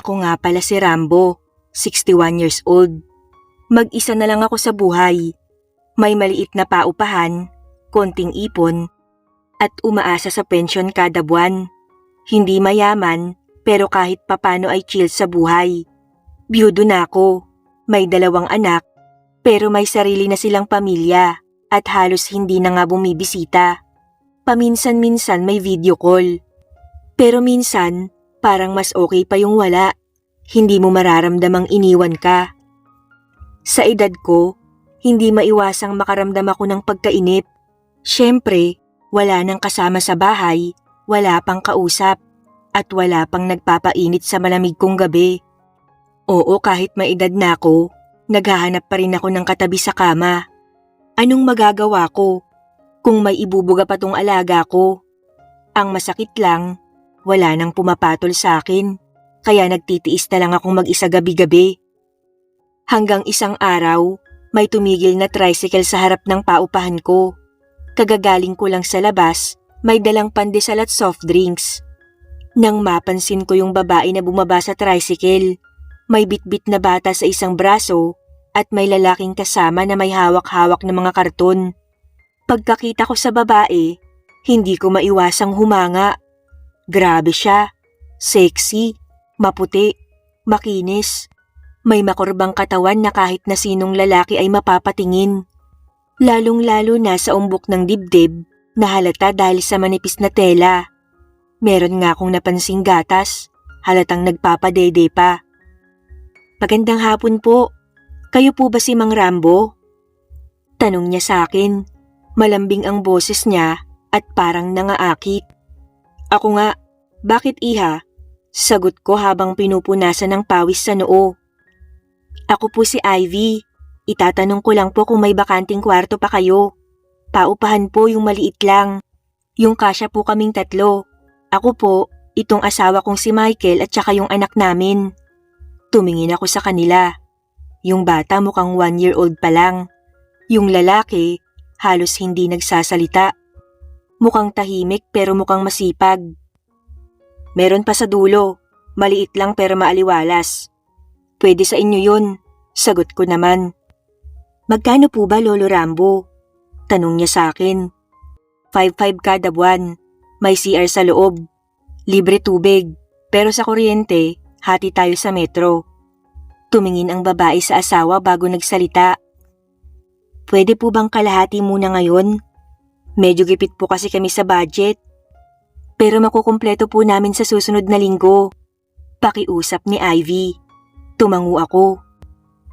Ako nga pala si Rambo, 61 years old. Mag-isa na lang ako sa buhay. May maliit na paupahan, konting ipon, at umaasa sa pensyon kada buwan. Hindi mayaman, pero kahit papano ay chill sa buhay. Biyudo na ako, may dalawang anak, pero may sarili na silang pamilya at halos hindi na nga bumibisita. Paminsan-minsan may video call. Pero minsan, parang mas okay pa yung wala. Hindi mo mararamdamang iniwan ka. Sa edad ko, hindi maiwasang makaramdam ako ng pagkainip. Siyempre, wala nang kasama sa bahay, wala pang kausap, at wala pang nagpapainit sa malamig kong gabi. Oo, kahit may edad na ako, naghahanap pa rin ako ng katabi sa kama. Anong magagawa ko kung may ibubuga pa tong alaga ko? Ang masakit lang, wala nang pumapatol sa akin, kaya nagtitiis na lang akong mag-isa gabi-gabi. Hanggang isang araw, may tumigil na tricycle sa harap ng paupahan ko. Kagagaling ko lang sa labas, may dalang pandesal at soft drinks. Nang mapansin ko yung babae na bumaba sa tricycle, may bitbit na bata sa isang braso at may lalaking kasama na may hawak-hawak na mga karton. Pagkakita ko sa babae, hindi ko maiwasang humanga. Grabe siya, sexy, maputi, makinis. May makurbang katawan na kahit na sinong lalaki ay mapapatingin. Lalong-lalo na sa umbok ng dibdib na halata dahil sa manipis na tela. Meron nga akong napansing gatas, halatang nagpapadede pa. Magandang hapon po. Kayo po ba si Mang Rambo? Tanong niya sa akin. Malambing ang boses niya at parang nangaakit. Ako nga, bakit iha? Sagot ko habang pinupunasan ng pawis sa noo. Ako po si Ivy. Itatanong ko lang po kung may bakanting kwarto pa kayo. Paupahan po yung maliit lang. Yung kasya po kaming tatlo. Ako po, itong asawa kong si Michael at saka yung anak namin. Tumingin ako sa kanila. Yung bata mukhang one year old pa lang. Yung lalaki, halos hindi nagsasalita. Mukhang tahimik pero mukhang masipag. Meron pa sa dulo, maliit lang pero maaliwalas. Pwede sa inyo yun, sagot ko naman. Magkano po ba Lolo Rambo? Tanong niya sa akin. 5-5 kada buwan, may CR sa loob, libre tubig, pero sa kuryente, hati tayo sa metro. Tumingin ang babae sa asawa bago nagsalita. Pwede po bang kalahati muna ngayon? Medyo gipit po kasi kami sa budget. Pero makukumpleto po namin sa susunod na linggo. Pakiusap ni Ivy. Tumango ako.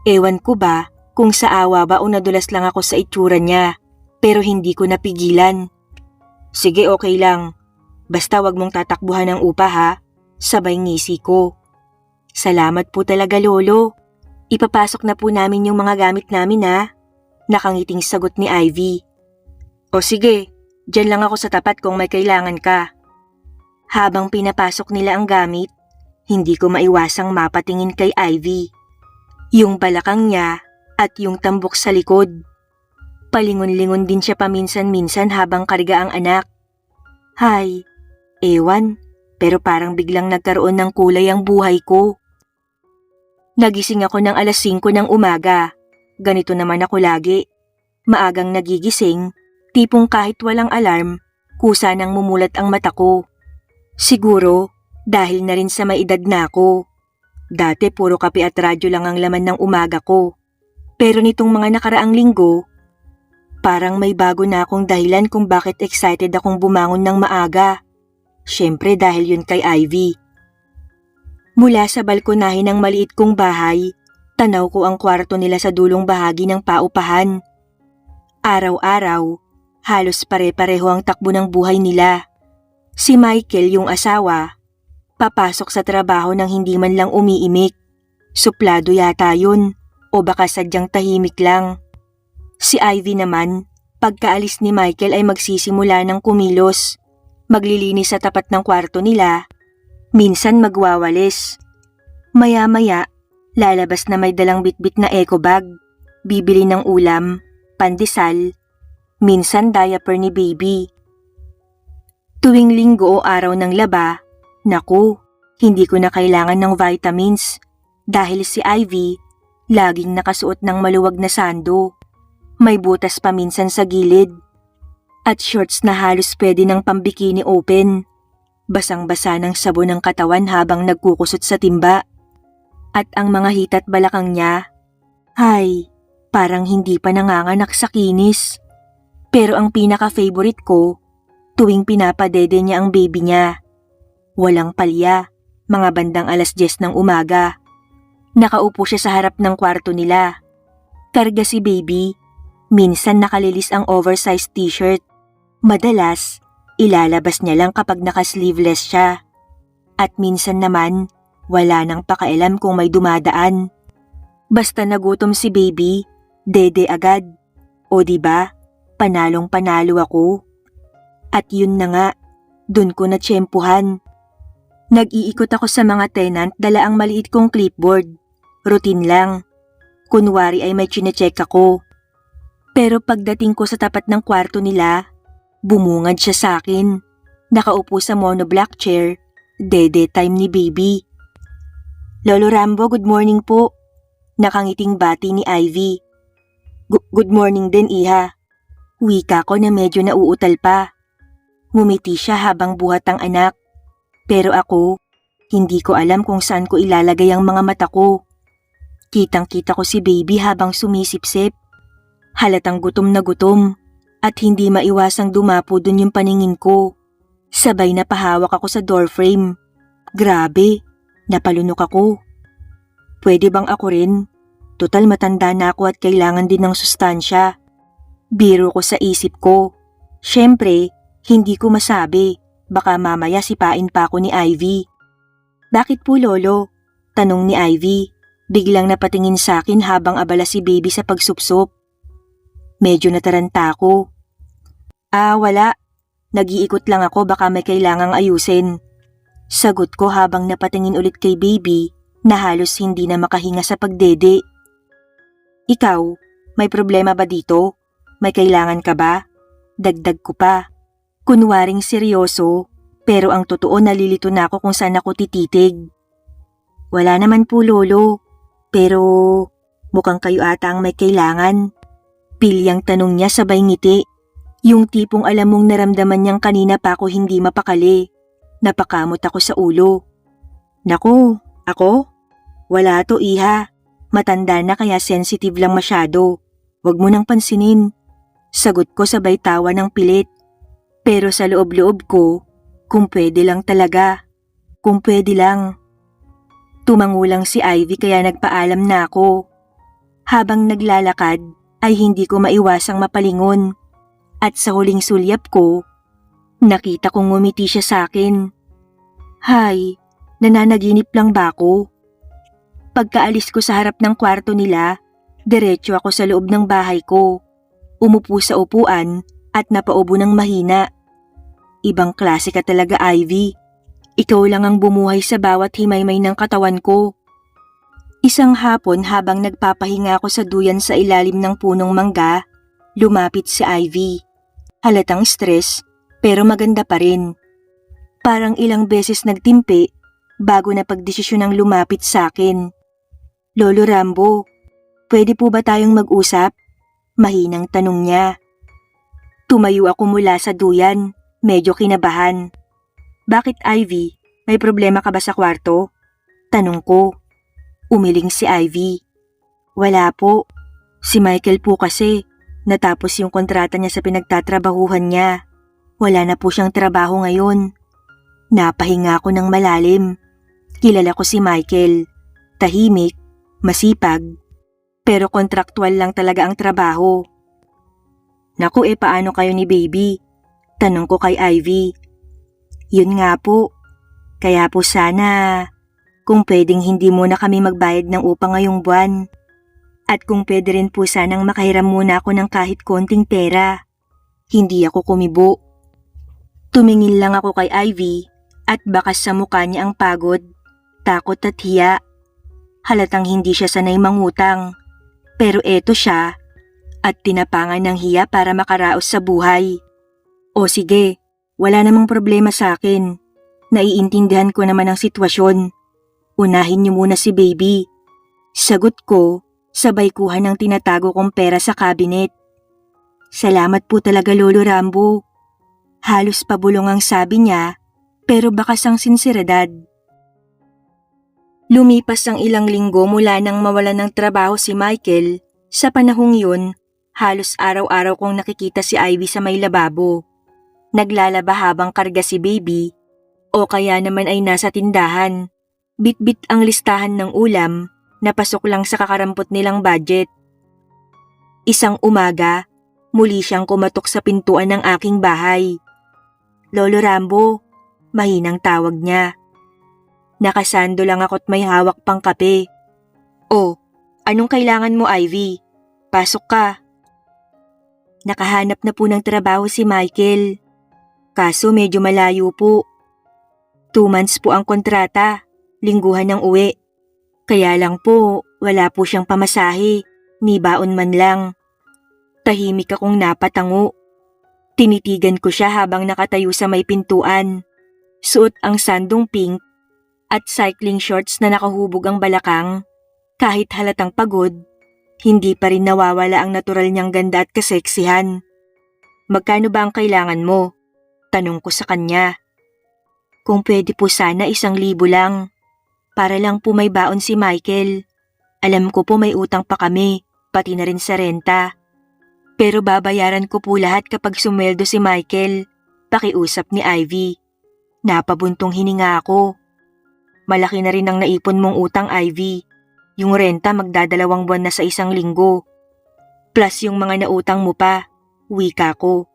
Ewan ko ba kung sa awa ba o nadulas lang ako sa itsura niya, pero hindi ko napigilan. Sige okay lang, basta wag mong tatakbuhan ng upa ha, sabay ngisi ko. Salamat po talaga lolo. Ipapasok na po namin yung mga gamit namin ha. Nakangiting sagot ni Ivy. O sige, dyan lang ako sa tapat kung may kailangan ka. Habang pinapasok nila ang gamit, hindi ko maiwasang mapatingin kay Ivy. Yung balakang niya at yung tambok sa likod. Palingon-lingon din siya paminsan-minsan habang karga ang anak. Hay, ewan, pero parang biglang nagkaroon ng kulay ang buhay ko. Nagising ako ng alas 5 ng umaga. Ganito naman ako lagi. Maagang nagigising, tipong kahit walang alarm, kusa nang mumulat ang mata ko. Siguro, dahil na rin sa may edad na ako. Dati puro kape at radyo lang ang laman ng umaga ko. Pero nitong mga nakaraang linggo, parang may bago na akong dahilan kung bakit excited akong bumangon ng maaga. Siyempre dahil yun kay Ivy. Mula sa balkonahe ng maliit kong bahay, tanaw ko ang kwarto nila sa dulong bahagi ng paupahan. Araw-araw, halos pare-pareho ang takbo ng buhay nila. Si Michael, yung asawa, papasok sa trabaho nang hindi man lang umiimik. Suplado yata yun, o baka sadyang tahimik lang. Si Ivy naman, pagkaalis ni Michael ay magsisimula ng kumilos. Maglilinis sa tapat ng kwarto nila Minsan magwawalis. Maya-maya, lalabas na may dalang bitbit na eco bag, bibili ng ulam, pandesal, minsan diaper ni baby. Tuwing linggo o araw ng laba, naku, Hindi ko na kailangan ng vitamins dahil si Ivy laging nakasuot ng maluwag na sando. May butas pa minsan sa gilid. At shorts na halos pwede ng pambikini open. Basang-basa ng sabon ng katawan habang nagkukusot sa timba. At ang mga hitat balakang niya, ay, parang hindi pa nanganganak sa kinis. Pero ang pinaka-favorite ko, tuwing pinapadede niya ang baby niya. Walang palya, mga bandang alas 10 ng umaga. Nakaupo siya sa harap ng kwarto nila. Karga si baby. Minsan nakalilis ang oversized t-shirt. Madalas, ilalabas niya lang kapag naka-sleeveless siya. At minsan naman, wala nang pakailam kung may dumadaan. Basta nagutom si baby, dede agad. O di ba? Panalong panalo ako. At yun na nga, dun ko na tsempuhan. Nag-iikot ako sa mga tenant dala ang maliit kong clipboard. Routine lang. Kunwari ay may chinecheck ako. Pero pagdating ko sa tapat ng kwarto nila, bumungad siya sa akin. Nakaupo sa monoblock chair, dede time ni baby. Lolo Rambo, good morning po. Nakangiting bati ni Ivy. Good morning din, Iha. Wika ko na medyo nauutal pa. Ngumiti siya habang buhat ang anak. Pero ako, hindi ko alam kung saan ko ilalagay ang mga mata ko. Kitang-kita ko si baby habang sumisipsip. Halatang gutom na gutom at hindi maiwasang dumapo dun yung paningin ko. Sabay na pahawak ako sa doorframe. Grabe, napalunok ako. Pwede bang ako rin? Total matanda na ako at kailangan din ng sustansya. Biro ko sa isip ko. Siyempre, hindi ko masabi. Baka mamaya sipain pa ako ni Ivy. Bakit po lolo? Tanong ni Ivy. Biglang napatingin sa akin habang abala si baby sa pagsupsop. Medyo nataranta ako. Ah, wala. Nag-iikot lang ako baka may kailangang ayusin. Sagot ko habang napatingin ulit kay baby na halos hindi na makahinga sa pagdede. Ikaw, may problema ba dito? May kailangan ka ba? Dagdag ko pa. Kunwaring seryoso, pero ang totoo nalilito na ako kung saan ako tititig. Wala naman po lolo, pero mukhang kayo ata ang may kailangan. Pilyang tanong niya sabay ngiti. Yung tipong alam mong naramdaman niyang kanina pa ako hindi mapakali. Napakamot ako sa ulo. Naku, ako? Wala to iha. Matanda na kaya sensitive lang masyado. Huwag mo nang pansinin. Sagot ko sabay tawa ng pilit. Pero sa loob-loob ko, kung pwede lang talaga. Kung pwede lang. Tumangulang si Ivy kaya nagpaalam na ako. Habang naglalakad ay hindi ko maiwasang mapalingon. At sa huling sulyap ko, nakita kong ngumiti siya sa akin. Hay, nananaginip lang ba ako? Pagkaalis ko sa harap ng kwarto nila, diretso ako sa loob ng bahay ko. Umupo sa upuan at napaubo ng mahina. Ibang klase ka talaga, Ivy. Ikaw lang ang bumuhay sa bawat himaymay ng katawan ko. Isang hapon habang nagpapahinga ako sa duyan sa ilalim ng punong mangga, lumapit si Ivy. Halatang stress, pero maganda pa rin. Parang ilang beses nagtimpi bago na pagdesisyon ng lumapit sa akin. Lolo Rambo, pwede po ba tayong mag-usap? Mahinang tanong niya. Tumayo ako mula sa duyan, medyo kinabahan. Bakit Ivy? May problema ka ba sa kwarto? Tanong ko. Umiling si Ivy. Wala po. Si Michael po kasi, natapos yung kontrata niya sa pinagtatrabahuhan niya. Wala na po siyang trabaho ngayon. Napahinga ako ng malalim. Kilala ko si Michael. Tahimik, masipag, pero kontraktual lang talaga ang trabaho. Naku eh paano kayo ni baby? Tanong ko kay Ivy. Yun nga po. Kaya po sana kung pwedeng hindi muna kami magbayad ng upa ngayong buwan. At kung pwede rin po sanang makahiram muna ako ng kahit konting pera. Hindi ako kumibo. Tumingin lang ako kay Ivy at bakas sa mukha niya ang pagod, takot at hiya. Halatang hindi siya sanay mangutang. Pero eto siya at tinapangan ng hiya para makaraos sa buhay. O sige, wala namang problema sa akin. Naiintindihan ko naman ang sitwasyon. Unahin niyo muna si baby. Sagot ko, sabay kuha ng tinatago kong pera sa cabinet. Salamat po talaga Lolo Rambo. Halos pabulong ang sabi niya, pero bakas ang sinseridad. Lumipas ang ilang linggo mula nang mawala ng trabaho si Michael. Sa panahong yun, halos araw-araw kong nakikita si Ivy sa may lababo. Naglalaba habang karga si baby o kaya naman ay nasa tindahan. Bit-bit ang listahan ng ulam na pasok lang sa kakarampot nilang budget. Isang umaga, muli siyang kumatok sa pintuan ng aking bahay. Lolo Rambo, mahinang tawag niya. Nakasando lang ako't may hawak pang kape. Oh, anong kailangan mo Ivy? Pasok ka. Nakahanap na po ng trabaho si Michael. Kaso medyo malayo po. Two months po ang kontrata, lingguhan ng uwi. Kaya lang po, wala po siyang pamasahe, ni baon man lang. Tahimik akong napatango. Tinitigan ko siya habang nakatayo sa may pintuan. Suot ang sandong pink at cycling shorts na nakahubog ang balakang. Kahit halatang pagod, hindi pa rin nawawala ang natural niyang ganda at kaseksihan. Magkano ba ang kailangan mo? Tanong ko sa kanya. Kung pwede po sana isang libo lang. Para lang po may baon si Michael. Alam ko po may utang pa kami, pati na rin sa renta. Pero babayaran ko po lahat kapag sumweldo si Michael. Pakiusap ni Ivy. Napabuntong hininga ako. Malaki na rin ang naipon mong utang, Ivy. Yung renta magdadalawang buwan na sa isang linggo. Plus yung mga nautang mo pa, wika ko.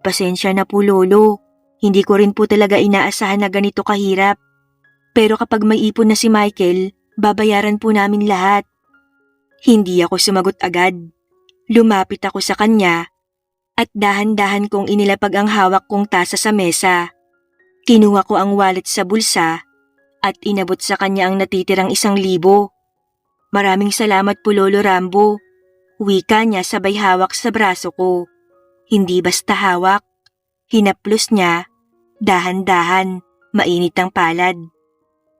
Pasensya na po lolo, hindi ko rin po talaga inaasahan na ganito kahirap. Pero kapag may ipon na si Michael, babayaran po namin lahat. Hindi ako sumagot agad. Lumapit ako sa kanya at dahan-dahan kong inilapag ang hawak kong tasa sa mesa. Kinuha ko ang wallet sa bulsa at inabot sa kanya ang natitirang isang libo. Maraming salamat po Lolo Rambo. Wika niya sabay hawak sa braso ko. Hindi basta hawak. Hinaplos niya, dahan-dahan, mainit ang palad.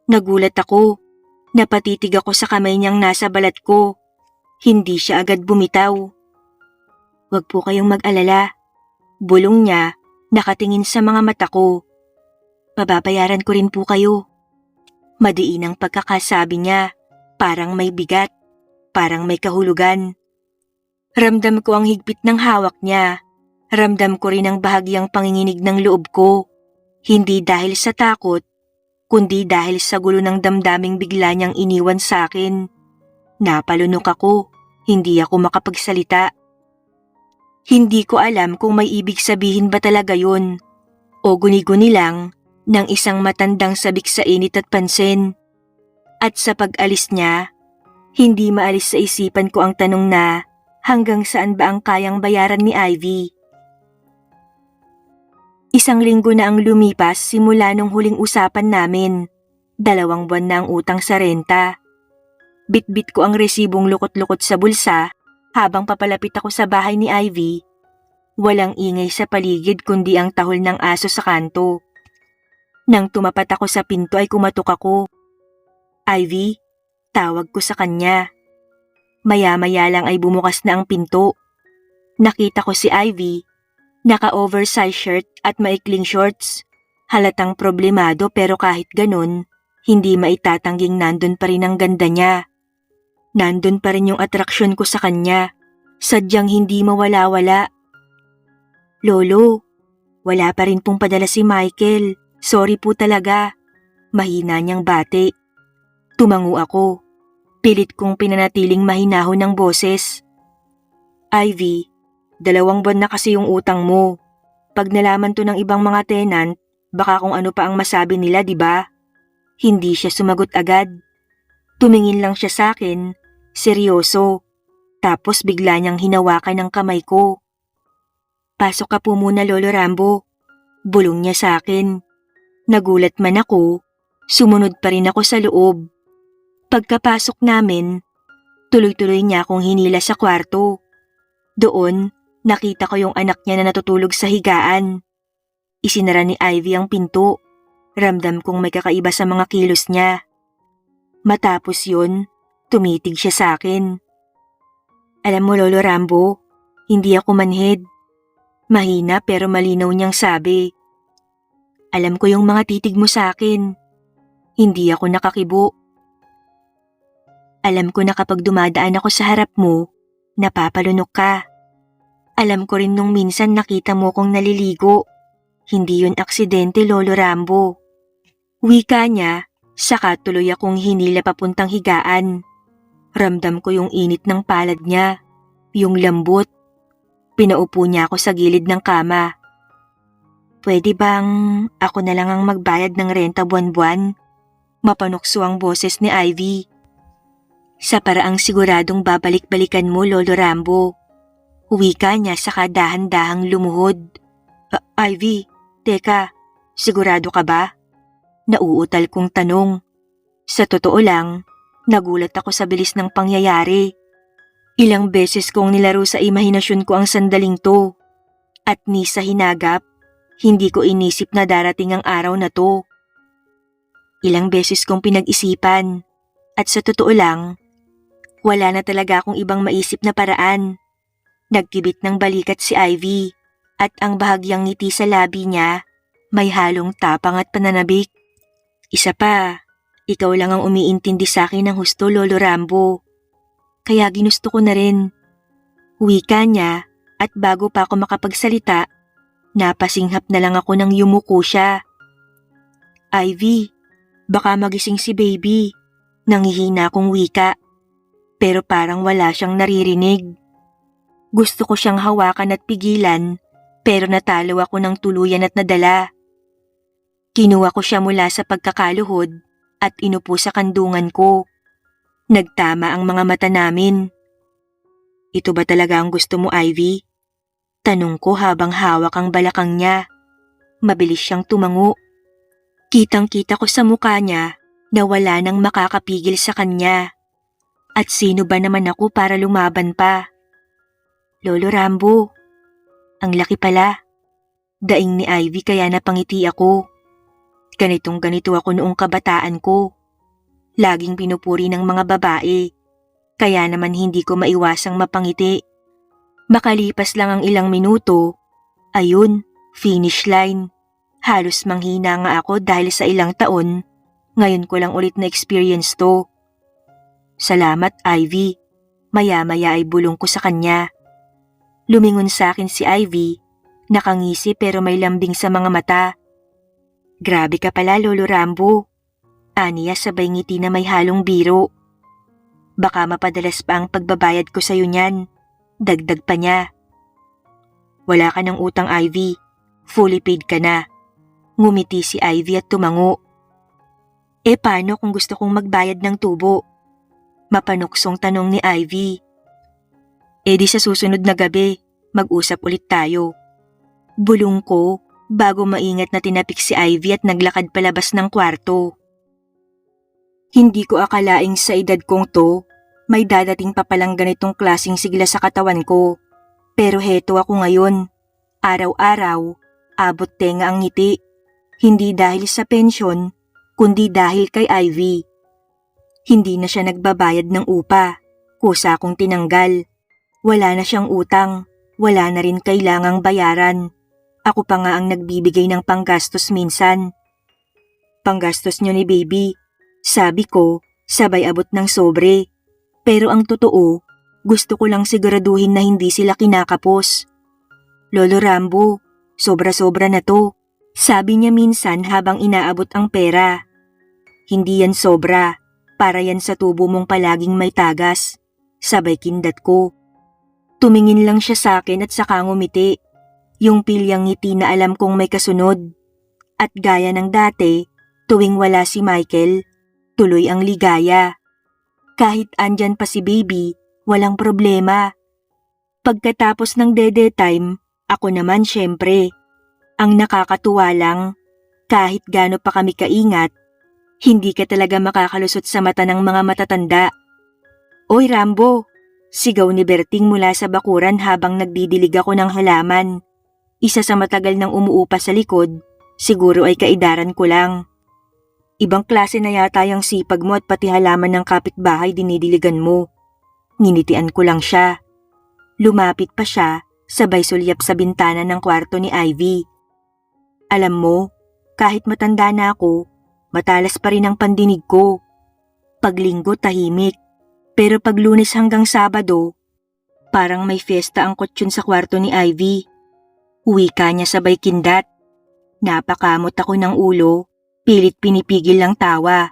Nagulat ako. Napatitig ako sa kamay niyang nasa balat ko. Hindi siya agad bumitaw. Huwag po kayong mag-alala. Bulong niya, nakatingin sa mga mata ko. Pababayaran ko rin po kayo. Madiin ang pagkakasabi niya, parang may bigat, parang may kahulugan. Ramdam ko ang higpit ng hawak niya. Ramdam ko rin ang bahagyang panginginig ng loob ko. Hindi dahil sa takot, kundi dahil sa gulo ng damdaming bigla niyang iniwan sa akin. Napalunok ako, hindi ako makapagsalita. Hindi ko alam kung may ibig sabihin ba talaga yun o guni-guni lang ng isang matandang sabik sa init at pansin. At sa pag-alis niya, hindi maalis sa isipan ko ang tanong na hanggang saan ba ang kayang bayaran ni Ivy. Isang linggo na ang lumipas simula nung huling usapan namin. Dalawang buwan na ang utang sa renta. Bitbit ko ang resibong lukot-lukot sa bulsa habang papalapit ako sa bahay ni Ivy. Walang ingay sa paligid kundi ang tahol ng aso sa kanto. Nang tumapat ako sa pinto ay kumatok ako. Ivy, tawag ko sa kanya. Maya-maya lang ay bumukas na ang pinto. Nakita ko si Ivy, naka-oversize shirt at maikling shorts. Halatang problemado pero kahit ganun, hindi maitatangging nandun pa rin ang ganda niya. Nandun pa rin yung atraksyon ko sa kanya. Sadyang hindi mawala-wala. Lolo, wala pa rin pong padala si Michael. Sorry po talaga. Mahina niyang bate. Tumango ako. Pilit kong pinanatiling mahinahon ng boses. Ivy, dalawang buwan na kasi yung utang mo. Pag nalaman to ng ibang mga tenant, baka kung ano pa ang masabi nila, di ba? Hindi siya sumagot agad. Tumingin lang siya sa akin, seryoso. Tapos bigla niyang hinawakan ng kamay ko. Pasok ka po muna, Lolo Rambo. Bulong niya sa akin. Nagulat man ako, sumunod pa rin ako sa loob. Pagkapasok namin, tuloy-tuloy niya akong hinila sa kwarto. Doon, nakita ko yung anak niya na natutulog sa higaan. Isinara ni Ivy ang pinto. Ramdam kong may kakaiba sa mga kilos niya. Matapos yun, tumitig siya sa akin. Alam mo Lolo Rambo, hindi ako manhid. Mahina pero malinaw niyang sabi. Alam ko yung mga titig mo sa akin. Hindi ako nakakibo. Alam ko na kapag dumadaan ako sa harap mo, napapalunok ka. Alam ko rin nung minsan nakita mo kong naliligo. Hindi yun aksidente, Lolo Rambo. Wika niya, saka tuloy akong hinila papuntang higaan. Ramdam ko yung init ng palad niya, yung lambot. Pinaupo niya ako sa gilid ng kama. Pwede bang ako na lang ang magbayad ng renta buwan-buwan? Mapanukso ang boses ni Ivy. Sa paraang siguradong babalik-balikan mo, Lolo Rambo. Uwi ka niya sa kadahan-dahang lumuhod. "Ah, Ivy, teka, sigurado ka ba? Nauutal kong tanong. Sa totoo lang, nagulat ako sa bilis ng pangyayari. Ilang beses kong nilaro sa imahinasyon ko ang sandaling to. At ni sa hinagap, hindi ko inisip na darating ang araw na to. Ilang beses kong pinag-isipan. At sa totoo lang, wala na talaga akong ibang maisip na paraan. Nagkibit ng balikat si Ivy at ang bahagyang ngiti sa labi niya may halong tapang at pananabik. Isa pa, ikaw lang ang umiintindi sa akin ng husto, Lolo Rambo. Kaya ginusto ko na rin. Wika niya at bago pa ako makapagsalita, napasinghap na lang ako nang yumuko siya. Ivy, baka magising si baby. Nangihina akong wika. Pero parang wala siyang naririnig. Gusto ko siyang hawakan at pigilan pero natalo ako ng tuluyan at nadala. Kinuha ko siya mula sa pagkakaluhod at inupo sa kandungan ko. Nagtama ang mga mata namin. Ito ba talaga ang gusto mo, Ivy? Tanong ko habang hawak ang balakang niya. Mabilis siyang tumango. Kitang-kita ko sa mukha niya na wala nang makakapigil sa kanya. At sino ba naman ako para lumaban pa? Lolo Rambo, ang laki pala. Daing ni Ivy kaya napangiti ako. Ganitong ganito ako noong kabataan ko. Laging pinupuri ng mga babae. Kaya naman hindi ko maiwasang mapangiti. Makalipas lang ang ilang minuto, ayun, finish line. Halos manghina nga ako dahil sa ilang taon, ngayon ko lang ulit na experience to. Salamat Ivy, maya-maya ay bulong ko sa kanya. Lumingon sa akin si Ivy, nakangisi pero may lambing sa mga mata. Grabe ka pala Lolo Rambo. Aniya sabay ngiti na may halong biro. Baka mapadalas pa ang pagbabayad ko sa'yo niyan. Dagdag pa niya. Wala ka ng utang Ivy. Fully paid ka na. Ngumiti si Ivy at tumango. Eh paano kung gusto kong magbayad ng tubo? Mapanuksong tanong ni Ivy. Eh di sa susunod na gabi, mag-usap ulit tayo. Bulong ko bago maingat na tinapik si Ivy at naglakad palabas ng kwarto. Hindi ko akalaing sa edad kong to, may dadating pa palang ganitong klasing sigla sa katawan ko. Pero heto ako ngayon. Araw-araw, abot tenga ang ngiti. Hindi dahil sa pensyon, kundi dahil kay Ivy. Hindi na siya nagbabayad ng upa. Kusa akong tinanggal. Wala na siyang utang. Wala na rin kailangang bayaran. Ako pa nga ang nagbibigay ng panggastos minsan. Panggastos niyo ni baby. Sabi ko, sabay abot ng sobre. Pero ang totoo, gusto ko lang siguraduhin na hindi sila kinakapos. Lolo Rambo, sobra-sobra na to. Sabi niya minsan habang inaabot ang pera. Hindi yan sobra, para yan sa tubo mong palaging may tagas. Sabay kindat ko. Tumingin lang siya sa akin at saka ngumiti. Yung pilyang ngiti na alam kong may kasunod. At gaya ng dati, tuwing wala si Michael, tuloy ang ligaya. Kahit andyan pa si baby, walang problema. Pagkatapos ng dede time, ako naman syempre. Ang nakakatuwa lang, kahit gaano pa kami kaingat, hindi ka talaga makakalusot sa mata ng mga matatanda. Oy Rambo, sigaw ni Berting mula sa bakuran habang nagdidilig ako ng halaman. Isa sa matagal nang umuupa sa likod, Siguro ay kaidaran ko lang. Ibang klase na yata yung sipag mo at pati halaman ng kapitbahay dinidiligan mo. Nginitian ko lang siya. Lumapit pa siya, sabay sulyap sa bintana ng kwarto ni Ivy. Alam mo, kahit matanda na ako, matalas pa rin ang pandinig ko. Paglinggo tahimik, pero pag lunes hanggang sabado, parang may fiesta ang kutsyon sa kwarto ni Ivy. Uwi ka niya sabay kindat. Napakamot ako ng ulo, pilit pinipigil lang tawa.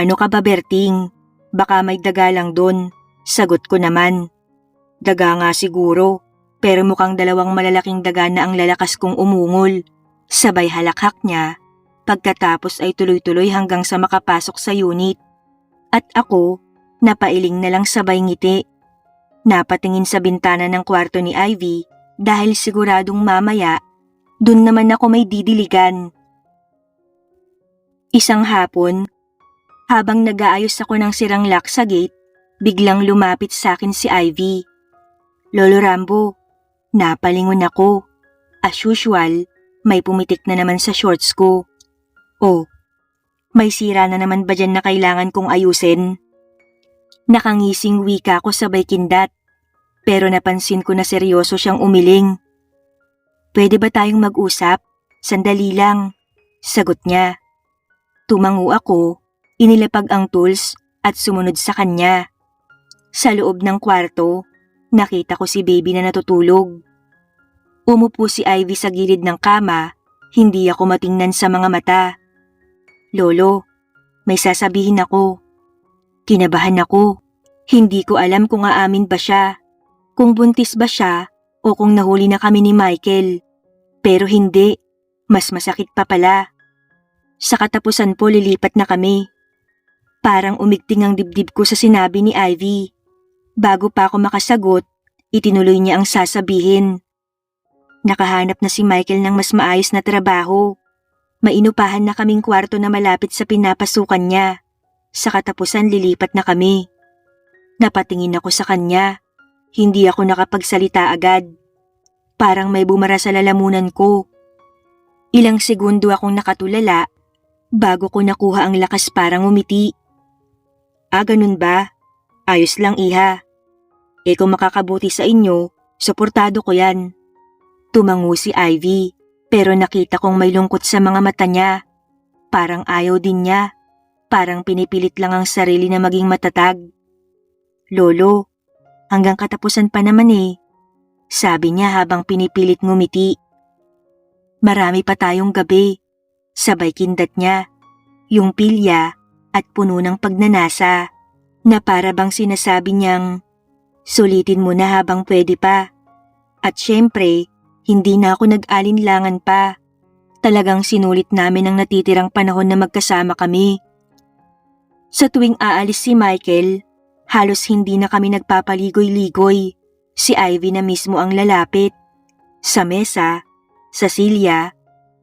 Ano ka ba Berting? Baka may daga lang doon. Sagot ko naman. Daga nga siguro, pero mukhang dalawang malalaking daga na ang lalakas kong umungol. Sabay halakhak niya, pagkatapos ay tuloy-tuloy hanggang sa makapasok sa unit. At ako, napailing na lang sabay ngiti. Napatingin sa bintana ng kwarto ni Ivy dahil siguradong mamaya, dun naman ako may didiligan. Isang hapon, habang nag-aayos ako ng sirang lock sa gate, biglang lumapit sa akin si Ivy. Lolo Rambo, napalingon ako. As usual, may pumitik na naman sa shorts ko. Oh, may sira na naman ba dyan na kailangan kong ayusin? Nakangising wika ko sabay kindat, pero napansin ko na seryoso siyang umiling. Pwede ba tayong mag-usap? Sandali lang. Sagot niya. Tumango ako, inilapag ang tools at sumunod sa kanya. Sa loob ng kwarto, nakita ko si baby na natutulog. Umupo si Ivy sa gilid ng kama, hindi ako matingnan sa mga mata. Lolo, may sasabihin ako. Kinabahan ako. Hindi ko alam kung aamin ba siya, kung buntis ba siya o kung nahuli na kami ni Michael. Pero hindi, mas masakit pa pala. Sa katapusan po lilipat na kami. Parang umigting ang dibdib ko sa sinabi ni Ivy. Bago pa ako makasagot, itinuloy niya ang sasabihin. Nakahanap na si Michael ng mas maayos na trabaho. Mainupahan na kaming kwarto na malapit sa pinapasukan niya. Sa katapusan lilipat na kami. Napatingin ako sa kanya. Hindi ako nakapagsalita agad. Parang may bumara sa lalamunan ko. Ilang segundo akong nakatulala bago ko nakuha ang lakas parang umiti. Ah, ganun ba? Ayos lang iha. Eh kung makakabuti sa inyo, suportado ko yan. Tumango si Ivy, pero nakita kong may lungkot sa mga mata niya. Parang ayaw din niya. Parang pinipilit lang ang sarili na maging matatag. Lolo, hanggang katapusan pa naman eh. Sabi niya habang pinipilit ngumiti. Marami pa tayong gabi. Sabay kindat niya. Yung pilya at puno ng pagnanasa na para bang sinasabi niyang sulitin mo na habang pwede pa. At syempre, hindi na ako nag-alinlangan pa. Talagang sinulit namin ang natitirang panahon na magkasama kami. Sa tuwing aalis si Michael, halos hindi na kami nagpapaligoy-ligoy. Si Ivy na mismo ang lalapit. Sa mesa, sa silya,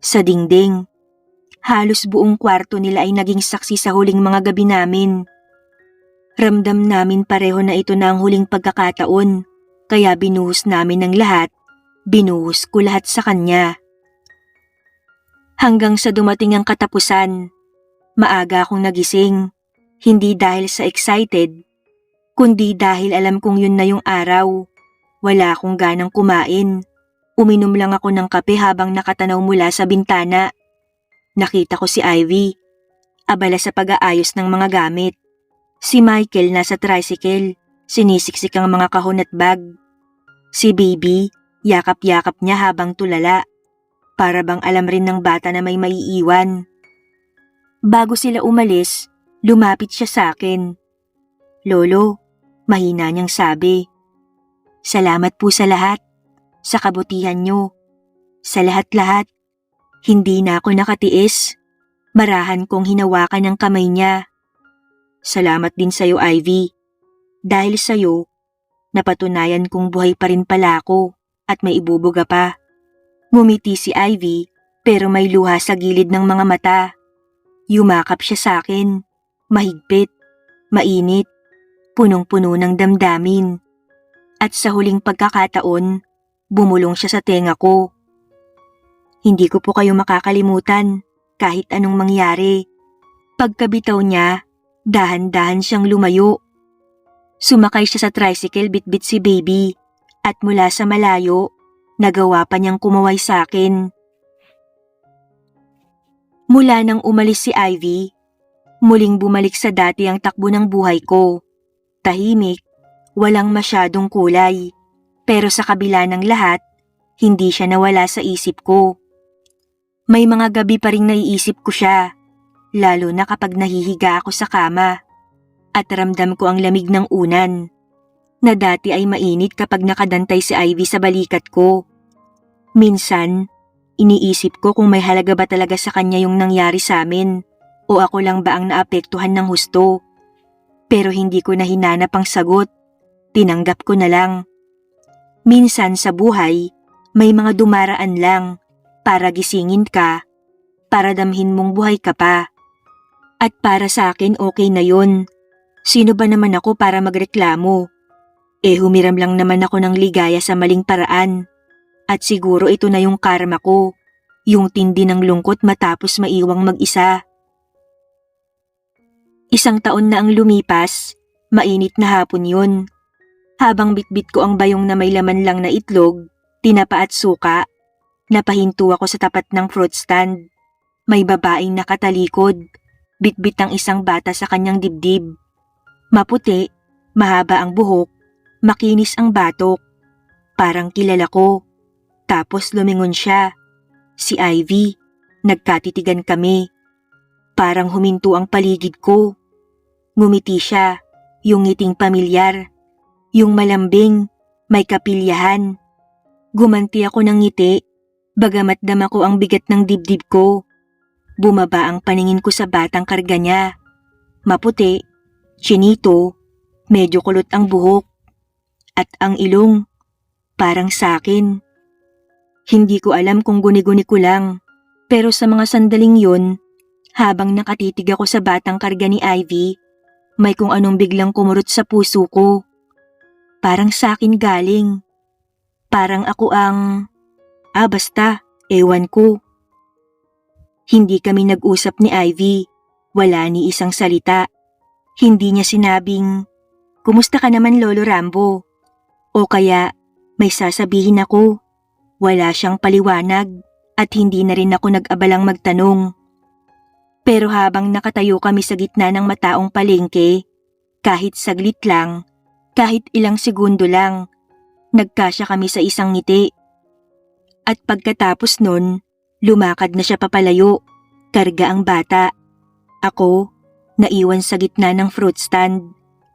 sa dingding. Halos buong kwarto nila ay naging saksi sa huling mga gabi namin. Ramdam namin pareho na ito na ang huling pagkakataon, kaya binuhos namin ng lahat, binuhos ko lahat sa kanya. Hanggang sa dumating ang katapusan, maaga akong nagising, hindi dahil sa excited, kundi dahil alam kong yun na yung araw. Wala akong ganang kumain. Uminom lang ako ng kape habang nakatanaw mula sa bintana. Nakita ko si Ivy, abala sa pag-aayos ng mga gamit. Si Michael nasa tricycle, sinisiksik ang mga kahon at bag. Si Baby, yakap-yakap niya habang tulala. Para bang alam rin ng bata na may maiiwan. Bago sila umalis, lumapit siya sa akin. Lolo, mahina niyang sabi. Salamat po sa lahat, sa kabutihan niyo, sa lahat-lahat. Hindi na ako nakatiis. Marahan kong hinawakan ang kamay niya. Salamat din sa'yo, Ivy. Dahil sa'yo, napatunayan kong buhay pa rin pala ako at may ibubuga pa. Ngumiti si Ivy pero may luha sa gilid ng mga mata. Yumakap siya sa akin. Mahigpit, mainit, punong-puno ng damdamin. At sa huling pagkakataon, bumulong siya sa tenga ko. Hindi ko po kayo makakalimutan kahit anong mangyari. Pagkabitaw niya, dahan-dahan siyang lumayo. Sumakay siya sa tricycle bitbit si baby at mula sa malayo, nagawa pa niyang kumaway sa akin. Mula nang umalis si Ivy, muling bumalik sa dati ang takbo ng buhay ko. Tahimik, walang masyadong kulay. Pero sa kabila ng lahat, hindi siya nawala sa isip ko. May mga gabi pa rin naiisip ko siya, lalo na kapag nahihiga ako sa kama at ramdam ko ang lamig ng unan na dati ay mainit kapag nakadantay si Ivy sa balikat ko. Minsan, iniisip ko kung may halaga ba talaga sa kanya yung nangyari sa amin o ako lang ba ang naapektuhan ng husto. Pero hindi ko na hinanap ang sagot. Tinanggap ko na lang. Minsan sa buhay, may mga dumaraan lang para gisingin ka, para damhin mong buhay ka pa. At para sa akin okay na yon. Sino ba naman ako para magreklamo? Eh humiram lang naman ako ng ligaya sa maling paraan. At siguro ito na yung karma ko, yung tindi ng lungkot matapos maiwang mag-isa. Isang taon na ang lumipas, mainit na hapon yun. Habang bitbit ko ang bayong na may laman lang na itlog, tinapa at suka, napahinto ako sa tapat ng fruit stand. May babaeng nakatalikod, bitbit ang isang bata sa kanyang dibdib. Maputi, mahaba ang buhok, makinis ang batok. Parang kilala ko. Tapos lumingon siya. Si Ivy. Nagkatitigan kami. Parang huminto ang paligid ko. Ngumiti siya, yung ngiting pamilyar. Yung malambing, may kapilyahan. Gumanti ako ng ngiti, bagamat dama ko ang bigat ng dibdib ko. Bumaba ang paningin ko sa batang karga niya. Maputi, chinito, medyo kulot ang buhok. At ang ilong, parang sa akin. Hindi ko alam kung guni-guni ko lang, pero sa mga sandaling yun, habang nakatitig ako sa batang karga ni Ivy, may kung anong biglang kumurot sa puso ko. Parang sa akin galing. Parang ako ang... Ah basta, ewan ko. Hindi kami nag-usap ni Ivy. Wala ni isang salita. Hindi niya sinabing, Kumusta ka naman Lolo Rambo? O kaya, may sasabihin ako. Wala siyang paliwanag at hindi na rin ako nag-abalang magtanong. Pero habang nakatayo kami sa gitna ng mataong palengke, kahit saglit lang, kahit ilang segundo lang, nagkasya kami sa isang ngiti. At pagkatapos nun, lumakad na siya papalayo, karga ang bata. Ako, naiwan sa gitna ng fruit stand,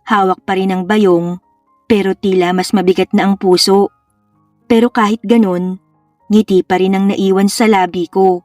hawak pa rin ang bayong, pero tila mas mabigat na ang puso. Pero kahit ganon, ngiti pa rin ang naiwan sa labi ko.